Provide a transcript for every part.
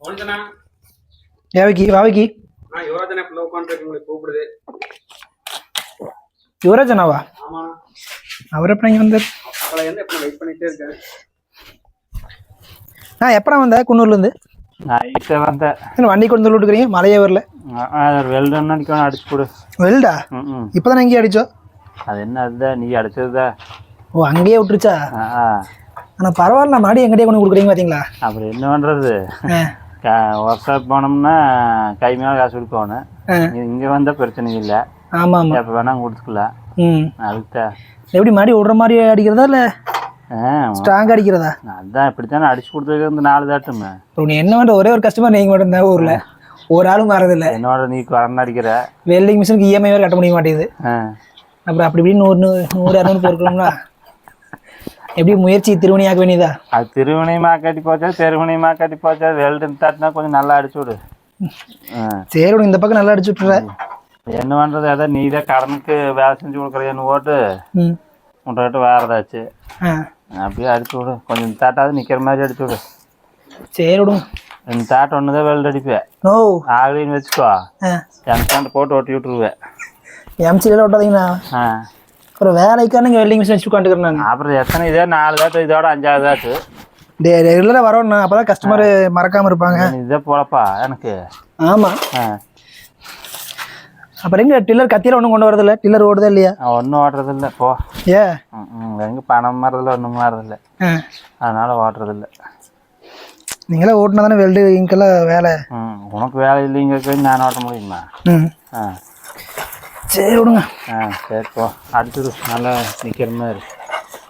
நான் உங்களுக்கு கூப்பிடுது. யுவராஜனாவா? ஆமா. அவர் எப்போ இங்கே வந்தார்? அவளை வந்து எப்போ வெயிட் பண்ணிட்டே இருக்கேன் நான் எப்படா வந்தேன் குன்னூர்லேருந்து? நைட்டு வந்தேன். என்ன வண்டி கொண்டு வந்து விட்டுக்கிறீங்க மலையே வரல. வெல்டன் அடிக்கணும் அடிச்சு கொடு வெல்டா? ம், ம். இப்போ தானே அங்கேயே அடிச்சோம் அது என்ன அதுதான் நீ அடிச்சதுதா? ஓ அங்கேயே விட்டுருச்சா. ஆனால் பரவாயில்ல மாடி எங்கிட்டே கொண்டு கொடுக்குறீங்க பார்த்தீங்களா அப்புறம் என்ன பண்ணுறது ஒர்க் போனோம்னா கை மேலே காசு கொடுக்கணும். இங்கே வந்தால் பிரச்சனை இல்லை. ஆமாம் ஆமாம் எப்போ வேணால் கொடுத்துக்கலாம். ம். அதுக்கு எப்படி மாடி விடுற மாதிரி அடிக்கிறதா இல்லை? ஆ ஸ்ட்ராங்காக அடிக்கிறதா? அதான் இப்படித்தானே அடிச்சு கொடுத்துருக்கு இந்த நாலு தாட்டுமே. நீ என்ன பண்ணுற ஒரே ஒரு கஸ்டமர் நீங்கள் மட்டும் தான் ஊரில். ஒரு ஆளும் மாறதில்ல என்னோட நீ கரண்ட் அடிக்கிற. வெல்டிங் மிஷினுக்கு இஎம்ஐ வேறு கட்ட முடிய மாட்டேங்குது. அப்புறம் அப்படி இப்படி நூறு நூறு நூறு இரநூறு போயிருக்கலாம்ல எப்படி முயற்சி திருவணியாக்க வேண்டியதா? அது திருவணியமா கட்டி போச்சா தெருவணியமா கட்டி போச்சா வெல்டன் தாட்டினா கொஞ்சம் நல்லா அடிச்சு விடு. சரி இந்த பக்கம் நல்லா அடிச்சு விட்டுற. என்ன பண்ணுறது அதான் நீ தான் கடனுக்கு வேலை செஞ்சு கொடுக்குறேன்னு ஓட்டு. உன்கிட்ட வேறு ஏதாச்சு ஆ. அப்படியே அடிச்சு விடு. கொஞ்சம் தாட்டாவது நிற்கிற மாதிரி அடிச்சு விடு. சரி விடுங்க இந்த தாட் ஒன்று தான் வெல்ட் அடிப்பேன் ஓ. ஆகலின்னு வச்சுக்கோ. என் போட்டு ஓட்டி விட்டுருவேன் எம்சியில் விட்டாதீங்கண்ணா ஆ. அப்புறம் வேலைக்கான நீங்கள் வெல்டிங் மிஷின் வச்சு உட்காந்துக்கிறேன் அப்புறம் எத்தனை இதே நாலு தாட்டு இதோட அஞ்சாவது தாட்டு. டே ரெகுலராக வரணும்ண்ணா அப்போ தான் கஸ்டமர் மறக்காமல் இருப்பாங்க. இதே போலப்பா எனக்கு. ஆமாம் அப்புறம் எங்க டில்லர் கத்தியில் ஒன்றும் கொண்டு வரதில்ல? டில்லர் ஓடுதா இல்லையா? ஒன்றும் ஓட்டுறதில்ல போ. ஏ. எங்கே பணம் மாறதில்ல ஒன்றும் மாறதில்ல அதனால ஓட்டுறதில்ல நீங்களே ஓட்டினா தானே வெல்டு இங்கெல்லாம் வேலை. உனக்கு வேலை இல்லைங்க நான் ஓட்ட முடியுமா? ஆ. சரி விடுங்க. ஆ சரி போ. அடுத்தது நல்லா நிற்கிற மாதிரி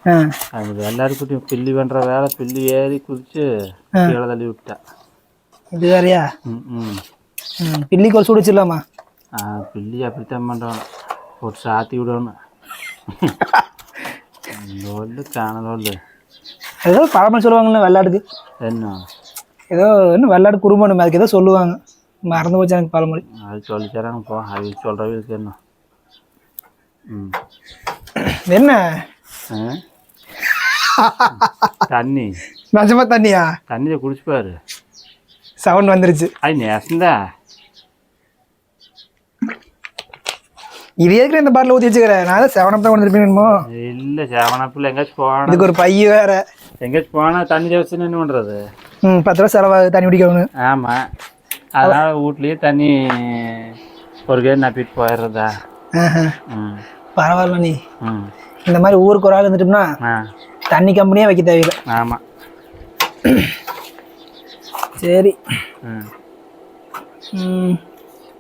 ஆ. அது எல்லாருக்கிட்டையும் பில்லி பண்ணுற வேலை பில்லி ஏறி குதிச்சு கீழே தள்ளி விட்டா. இது வேறையா? ம் ம். பில்லிக்கு ஒரு சூடு வச்சிடலாமா ஆ பில்லி அப்படித்தான் பண்ணுறோம் போட்டு சாத்தி விடணும். லோல்லு காண லோல்லு. ஏதோ பழமொழி சொல்லுவாங்கல்ல வெள்ளாடுக்கு. என்ன? ஏதோ என்ன வெள்ளாடு குறும்பணும் அதுக்கு ஏதோ சொல்லுவாங்க. மறந்து போச்சு எனக்கு பழமொழி. அது சொல்லி தராங்க போ. அது சொல்கிறவங்களுக்கு என்ன? என்ன? தண்ணி. நிஜமா தண்ணியா? தண்ணியை குடிச்சு பாரு சவுண்ட் வந்துருச்சு. அது நேசந்தா. இது எதுக்கு இந்த பாட்டில் ஊற்றி வச்சுக்கிறேன் நான் தான் செவனப் தான் வந்துருப்பீங்கமோ இல்லை செவனப்பில் எங்கேயாச்சும் போனால் இதுக்கு ஒரு பைய வேற. எங்கேயாச்சும் போனால் தண்ணி வச்சு என்ன பண்ணுறது ம் பத்து ரூபா செலவாகுது தண்ணி குடிக்கணும் ஆமாம் அதனால் வீட்லேயே தண்ணி ஒரு கேடு நப்பிட்டு போயிடுறதா? பரவாயில்ல நீ. இந்த மாதிரி ஊருக்கு ஒரு ஆள் இருந்துட்டோம்னா தண்ணி கம்பெனியே வைக்க தேவையில்லை. ஆமாம் சரி.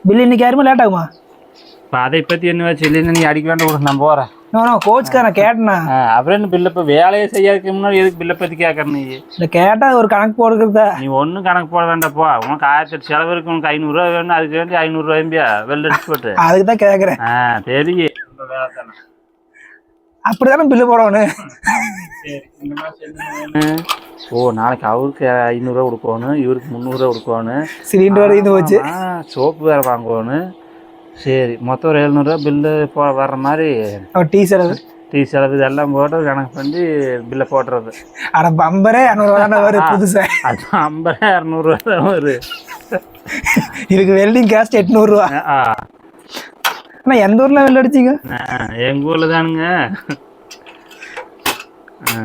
பில் இன்னைக்கு யாருமே லேட் ஆகுமா? இப்போ அதை பற்றி என்ன வச்சு இல்லைன்னு நீ அடிக்க வேண்டாம் நான் போகிறேன் நான் கேட்டேண்ணா அப்புறம் என்ன பில்லை இப்போ வேலையை செய்யாதுக்கு முன்னாடி எதுக்கு பில்லை பற்றி கேட்குற நீ? இந்த கேட்டால் ஒரு கணக்கு போடுறதா நீ ஒன்றும் கணக்கு போட வேண்டாம்ப்பா உனக்கு ஆயிரத்தி எட்டு செலவு இருக்கு உனக்கு ஐநூறுரூவா வேணும் அதுக்கு வேண்டி ஐநூறுரூவாயம்பியா வெள்ள அடிச்சு போட்டு. அதுக்கு தான் கேட்குறேன் ஆ தெரியும் இந்த வேலை தானே அப்படி தானே பில்லு போடணும். ஓ நாளைக்கு அவருக்கு ஐநூறுரூவா கொடுக்கணும் இவருக்கு முந்நூறுரூவா கொடுக்கணும். சிலிண்டர் இது வச்சு சோப்பு வேறு வாங்கணும். சரி மொத்தம் ஒரு எழுநூறுவா பில்லு போ வர்ற மாதிரி டீ செலவு? டீ செலவு இதெல்லாம் போட்டு கணக்கு பண்ணி பில்லை போட்டுறது அட பம்பரே இரநூறுவா தானே வரும் புதுசா? அது ஐம்பது இரநூறுவா தான் வரும். இதுக்கு வெல்டிங் காஸ்ட் எட்நூறுரூவா ஆ. ஆனால் எந்த ஊரில் வெள்ள அடிச்சிங்க? எங்கள் ஊரில் தானுங்க. ஆ.